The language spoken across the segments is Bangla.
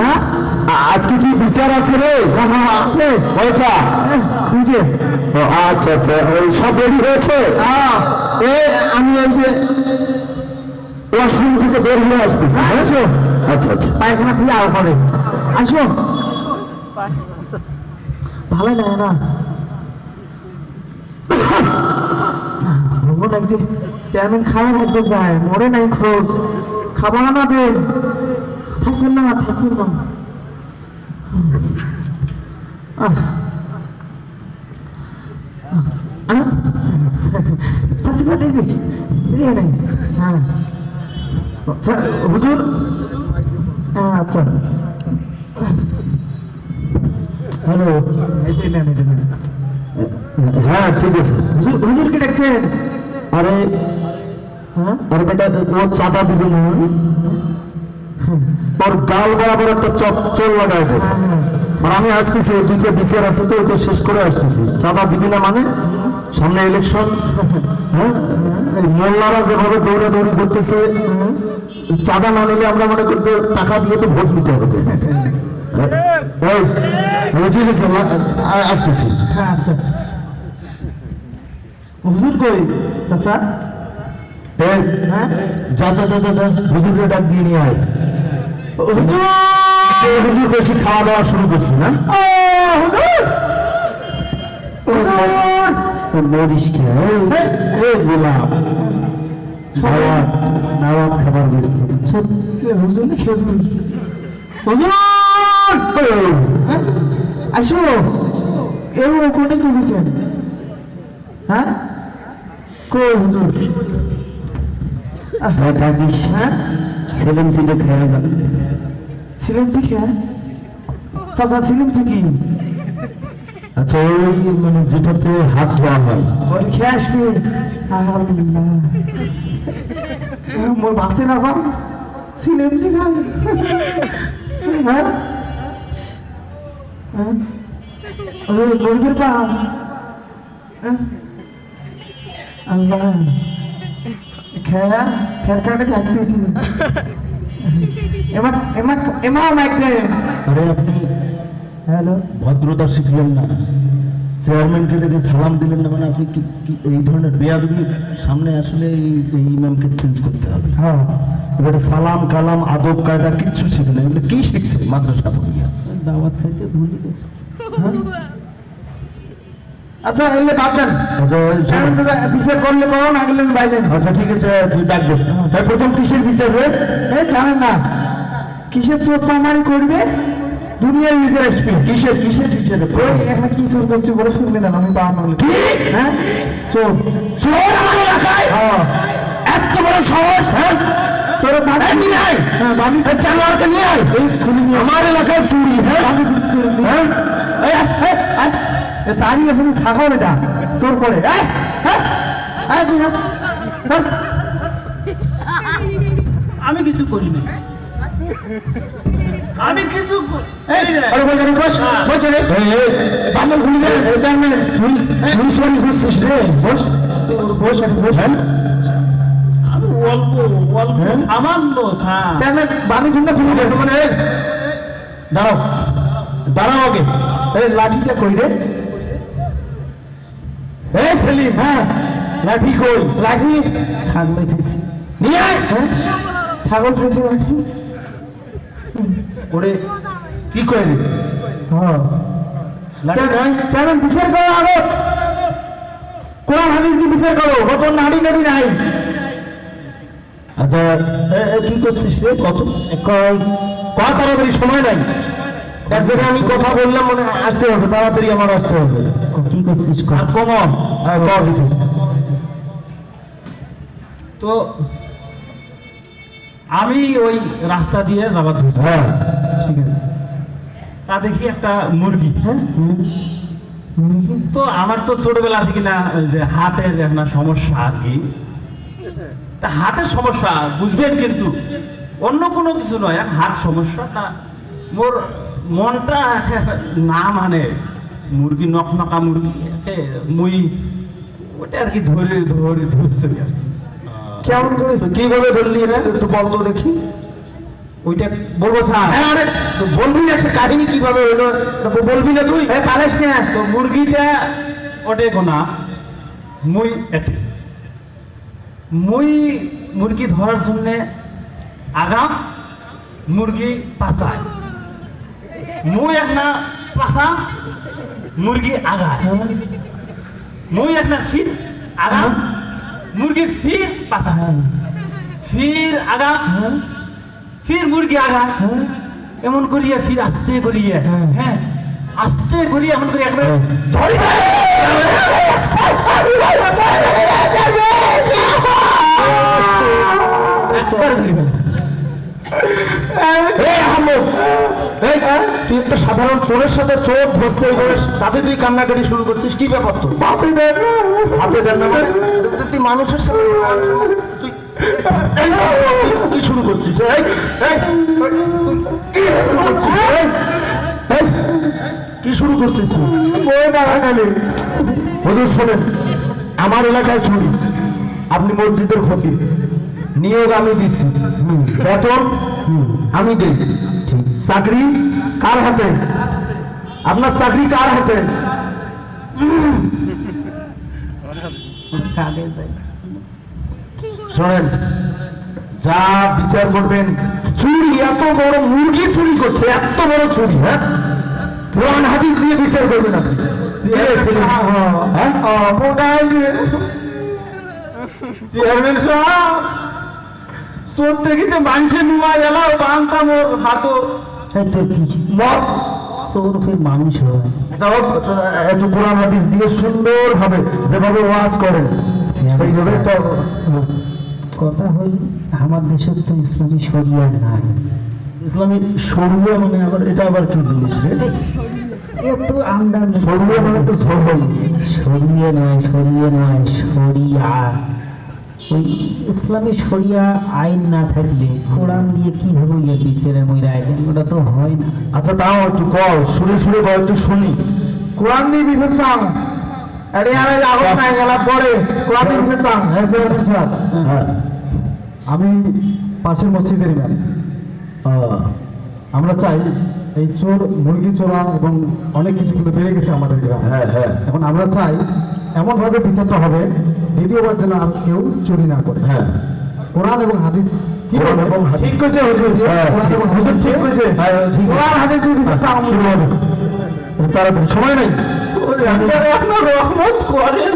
হ্যাঁ আজকে কি বিচার আছে রে? হ্যাঁ, হ্যাঁ, আছে কয়টা তুই যে ও, আচ্ছা আচ্ছা। ওই সব রেডি হয়েছে? হ্যাঁ। আমি এই যে ওয়াশরুম থেকে বের হয়ে আসতেছি হ্যাঁ? আসো। আচ্ছা আচ্ছা। পায়খানা থেকে আরও পরে। আসো। ভালো না। না ভ্রমণ এক চেয়ারম্যান খাওয়া রাখতে যায় মরে নাই খোঁজ। খাবার না দে। থাকবেন না থাকবেন না আহ আহ সাথে সাথে জি জি নাই হ্যাঁ স্যার হুজুর আচ্ছা হ্যালো এই যে নেন এটা নেন হ্যাঁ ঠিক আছে হুজুর হুজুরকে ডাকছেন আরে হ্যাঁ আরে বেটা ও চাঁদা দিবে না তোর গাল বরাবর একটা চচ্চল লাগাই দে আর আমি আসতেছি দুইটা বিচার আছে তো ওইটা শেষ করে আসতেছি। চাঁদা দিবি না মানে? সামনে ইলেকশন হ্যাঁ? মোল্লারা যেভাবে দৌড়ে দৌড়ি করতেছে চাঁদা না নিলে আমরা মনে করতে টাকা দিয়ে তো ভোট নিতে হবে। ঠিক আছে আসতেছি হ্যাঁ আচ্ছা হুজুর কই? চাচা? হ্যাঁ? যা যা যা যা যা হুজুরের ডাক দিয়ে নিয়ে আয়। হুজুর! বেশি খাওয়া দাওয়া শুরু করছি না। হুজুর! হুজুর! মরিস খেয়ে গোলাপ। দাওয়াত খাবার দিচ্ছি কে হুজুর খেজুর হুজুর! হ্যাঁ? আসো। এও ওখানে করেছেন হ্যাঁ? কই হুজুর। হ্যাঁ থাকিস। হ্যাঁ? খেয়ে যান ঠিক হ্যাঁ চাচা ছিলেন কি আচ্ছা ওই মানে যেটাতে হাত ধোয়া হয় খেয়ে আসবে মোর ভাবতে না পাম ছিলেন ঠিক হ্যাঁ হ্যাঁ ওই মুরগির পাম আল্লাহ খেয়া খেয়ার কাটে থাকতেছি আরে আপনি হ্যালো? ভদ্রতা শিখলেন না। চেয়ারম্যানকে দেখে সালাম দিলেন না মানে আপনি কি কি- এই ধরনের বেয়াদবি সামনে আসলে এই এই ইমামকে চেঞ্জ করতে হবে? হ্যাঁ। এবারে সালাম কালাম আদব কায়দা কিচ্ছু শিখে না। এগুলো কি শিখছে মাদ্রাসা পড়িয়া দাওয়াত খাইতে ভুলে গেছে। আচ্ছা এলে ভাববেন আচ্ছা বিচার করলে করো না গেলে বাইরেন আচ্ছা ঠিক আছে তুই ডাকবে ভাই প্রথম কিসের বিচার রে? সে জানেন না। কিসের চোর চামারি করবে? দুনিয়ার বিচার আসবে। কিসের কিসের বিচার? এখানে কি চোর করছে বলে শুনবে না আমি হ্যাঁ? চোর। চোর আমার এলাকায় হ্যাঁ। এত বড় সাহস হ্যাঁ? চোরের বাড়ি নিয়ে আয়। হ্যাঁ বাড়ি এই জানোয়ারকে নিয়ে আয়। আমার এলাকায় চুরি হ্যাঁ? চোর হ্যাঁ? তারই আছে ছাগল এটা চোর করে। এই, হ্যাঁ। আমি কিছু করি না আমি কিছু করি- আমি অল্প অল্প হ্যাঁ? সামান্য হ্যাঁ। খুলে মানে দাঁড়াও। দাঁড়াও আগে। লাঠিটা কই রে? এই সেলিম হ্যাঁ। লাঠি কই? লাঠি? ছাগল খাইছি নিয়ে আয়। হ্যাঁ? ছাগল খাইছি লাঠি। ওরে কি কয় হ্যাঁ। বিচার করো আগে কোরআন হাদিস দিয়ে বিচার করো। কত নাড়ি নাড়ি নাই। আচ্ছা এ, এ, কি করছিস রে? কত? কত তাড়াতাড়ি সময় নাই? এক জায়গায় আমি কথা বললাম মানে আসতে হবে তাড়াতাড়ি আমার আসতে হবে। কি করছিস কমন হ্যাঁ তো আমি ওই রাস্তা দিয়ে যাবার ধরছি। হ্যাঁ। ঠিক আছে। তা দেখি একটা মুরগি। হ্যাঁ? তো আমার তো ছোটবেলা থেকে না যে হাতের একটা সমস্যা আর কি। তা হাতের সমস্যা বুঝবেন কিন্তু। অন্য কোনো কিছু নয় আর সমস্যা সমস্যাটা। মোর মনটা না মানে মুরগি নখ নকা মুরগি মুই ওটা আর কি ধরে ধরে ধরছে আর কি। কেমন করে কীভাবে ধরলি রে একটু বল তো দেখি। ওইটা বলব স্যার। হ্যাঁ আরে বলবি না একটা কাহিনী কীভাবে হলো? বলবি না তুই। এ পারেস না তো মুরগিটা ওটে গোনা মুই এটি। মুই মুরগি ধরার জন্য আগাম মুরগি পাচায়। মুই একটা পাশা মুরগি আগায় মুই একটা ফির আগাম মুরগি ফির পাশা ফির আগাম ফির মুরগি আগায় এমন করিয়া ফির আস্তে করিয়া হ্যাঁ আস্তে করিয়া এমন করিয়া একবার একবার ধরি ফেলেছে। এই আহমদ এই তুই একটা সাধারণ চোরের সাথে চোর ধরছে তাতে তুই কান্নাকাটি শুরু করছিস কি ব্যাপার তো হাতে দেন হাতে দেন না মানে? তুই- মানুষের সাথে তুই কি শুরু করছিস? কি শুরু করছিস? হুজুর শোনেন আমার এলাকায় চুরি। আপনি মসজিদের ক্ষতি। নিয়োগ আমি দিচ্ছি বেতন? আমি দিই। চাকরি কার হাতে? আপনার চাকরি কার হাতে? শোনেন যা বিচার করবেন চুরি এত বড় মুরগি চুরি করছে এত বড় চুরি হ্যাঁ? কোরআন হাদিস দিয়ে বিচার করবেন আপনি। হ্যাঁ? চেয়ারম্যান সাহেব। চোর দেখিতে মানুষের নুমা এলাও বানতাম ওর মানুষ হয়। একটু কোরআন হাদিস দিয়ে সুন্দর ভাবে যেভাবে ওয়াজ করেন সেইভাবে কথা হই আমার দেশের তো ইসলামী শরিয়া নাই। ইসলামী শরীয় মানে আবার এটা আবার কি জিনিস এত শরীয় মানে তো শরিয়া নয় শরিয়া নয় শরিয়া। ওই ইসলামী শরিয়া আইন না থাকলে কোরআন দিয়ে কীভাবে ইয়ে বিচারে মই রায় ওটা তো হয় না। আচ্ছা তাও একটু কও সুরে সুরে কও একটু শুনি। কোরআন দিয়ে বিচার চাও আরে আমি লাগো না গেল পরে। কোরআন দিয়ে বিচার চাও হ্যাঁ হ্যাঁ। আমি পাশের মসজিদের ইমাম। আহ, আমরা চাই এই চোর মুরগি চোরা এবং অনেক কিছু কিন্তু বেড়ে গেছে আমাদের গ্রামে। হ্যাঁ হ্যাঁ। এখন আমরা চাই এমনভাবে বিচারটা হবে দ্বিতীয়বার যেন আর কেউ চুরি না করে। হ্যাঁ। কোরআন এবং হাদিস। ঠিক করেছে হুজুর? ঠিক করেছে। কোরআন শুরু হবে। সময় নেই। রহমত করেন।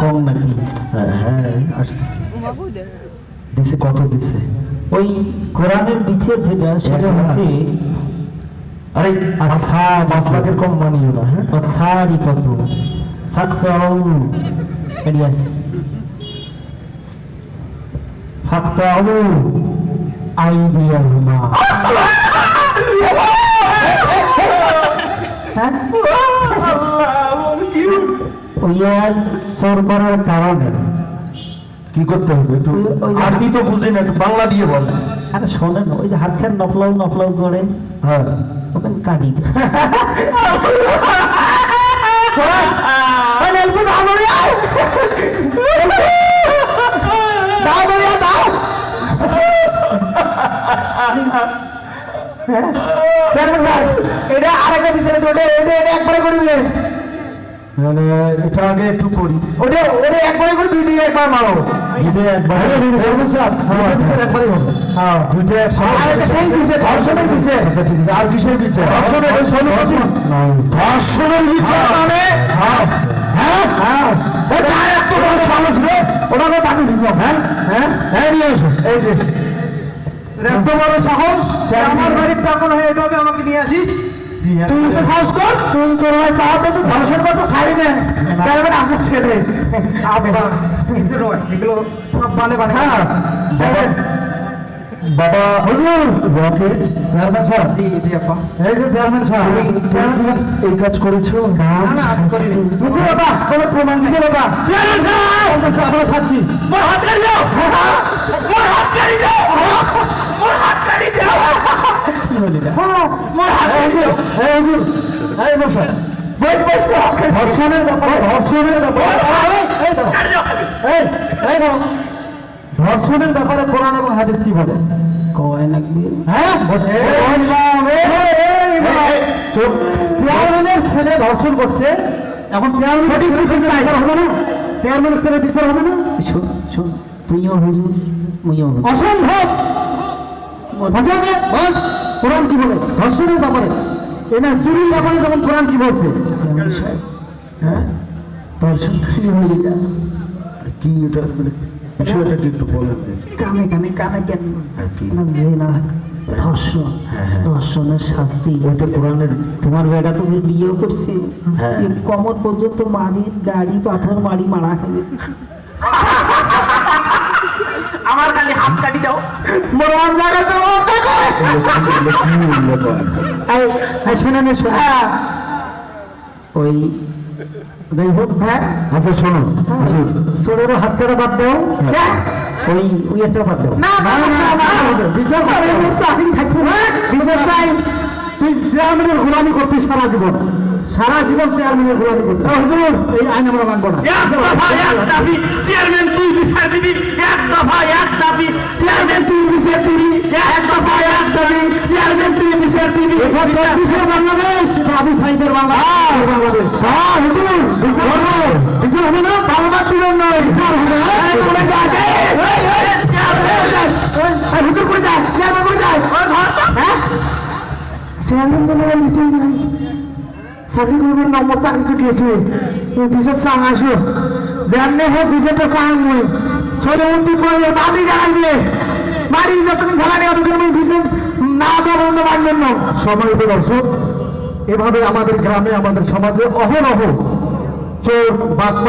কম নাকি? হ্যাঁ হ্যাঁ দিছে কত দিছে? ওই কোরআনের বিচার যেটা সেটা হচ্ছে আরে কম মানিও না হ্যাঁ? সারি কত? এরিয়া ফাক্তাউ আইডিয়াহুমা হ্যাঁ ওই করার কারণে কি করতে হবে একটু আরবি তো বুঝি না বাংলা দিয়ে বল আরে শোনেন ওই যে হাত খান নফলাউ নফলাউ করে হ্যাঁ ওখানে কাটি এটা আরেকটা বিচারে তো এটা এটা একবারে করবে মানে এটা আগে একটু করি ওটা ওটা একবারে করে দুই দিকে একবার মারো দুটো একবার চেয়ারম্যান হ্যাঁ। দুটো হ্যাঁ ধর্ষণের বিচার আচ্ছা ঠিক আছে আর কিসের বিচার ধর্ষণের। ধর্ষণের বিচার মানে হ্যাঁ হ্যাঁ। এটা এত বড় সাহস রে ওটাকে পাঠিয়েছিস হ্যাঁ হ্যাঁ। হ্যাঁ নিয়ে আসো এই যে। এত বড় সাহস আমার বাড়ির চাকর হয়ে এভাবে আমাকে নিয়ে আসিস? তুই তো সাহস কর। তুই তোর ভাই চাওয়াতে তো ধর্ষণ করতে ছাড়ি দেন তারপরে আপনার ছেলে আব্বা কিছু নয় এগুলো সব বালে বালে হ্যাঁ। বাবা হুজুর! রকেট চেয়ারম্যান সাহেব। জি জি আব্বা। এই যে চেয়ারম্যান সাহেব। তুমি এই কাজ করেছ? না না আমি করিনি। বুঝলি বাবা? কোনো প্রমাণ দিছে বাবা? চেয়ারম্যান সাহেব! আপনার সাক্ষী মোর হাত কাটি দাও! মোর হাত কাটি দাও! মোর হাত কাটি দাও! মোর হাত কাটি দাও! এই হুজুর এই বসা। বই বসতে হবে। ধর্ষণের ব্যাপার ধর্ষণের ব্যাপার। এই দাও। এই এই দাও। ধর্ষণের ব্যাপারে কোরআন এবং হাদিস কি বলে কয় হ্যাঁ চেয়ারম্যানের ছেলে ধর্ষণ করছে এখন চেয়ারম্যান বিচার হবে না চেয়ারম্যানের ছেলে বিচার হবে না শোন শোন তুইও হুজুর মুইও হুজুর অসম্ভব ঘটনাকে বস কোরআন কি বলে ধর্ষণের ব্যাপারে এনা চুরির ব্যাপারে যেমন কোরআন কি বলছে হ্যাঁ কি এটা মানে বিষয়টা কি একটু বলেন কানে কানে কানে কেন হ্যাঁ, জেনা ধর্ষণ ধর্ষণের শাস্তি ওইটা কোরআনের তোমার বেটা তুমি বিয়েও করছে হ্যাঁ। কমর পর্যন্ত মারি গাড়ি পাথর মারি মারা খাবে আমার খালি হাত কাটি দাও মরমান ওই যাই হোক হ্যাঁ আচ্ছা শোনো সোরেরও হাত কাটা বাদ দাও হ্যাঁ। ওই ওই একটা বাদ দাও না না না বিচার আরে, আমি থাকব না বিশেষ তুই চেয়ারম্যানের গোলামি করছিস সারা জীবন সারা জীবন চেয়ারম্যানের গোলামি করছিস এই আইন আমরা মানবো না এক দফা এক দাবি চেয়ারম্যান তুই বিচার দিবি এক দফা এক দাবি চেয়ারম্যান তুই বিচার দিবি এক দফা এক দাবি এটা চব্বিশের বাংলাদেশ। আবু সাইদের বাংলাদেশ। হ্যাঁ বিচার হবে না বাংলা দিবেন বিচার হবে হুজুর করে যায় চেয়ারম্যান করে যায়। তো। হ্যাঁ? চেয়ারম্যান জেনারেল মিছিল দিলেন চাকরি করবেন নম্বর চাকরি তো গেছে। বিশেষ চাং আসো। যেমনি হোক বিশেষটা চাং মুই ষড়যন্ত্র করবে বাড়ি জানাইবে। বাড়ি যতক্ষণ ফেলা নেই আমি বিশেষ না দেওয়া বন্ধ মানবেন না সম্মানিত দর্শক, এভাবে আমাদের গ্রামে, আমাদের সমাজে অহরহ চোর বাটমা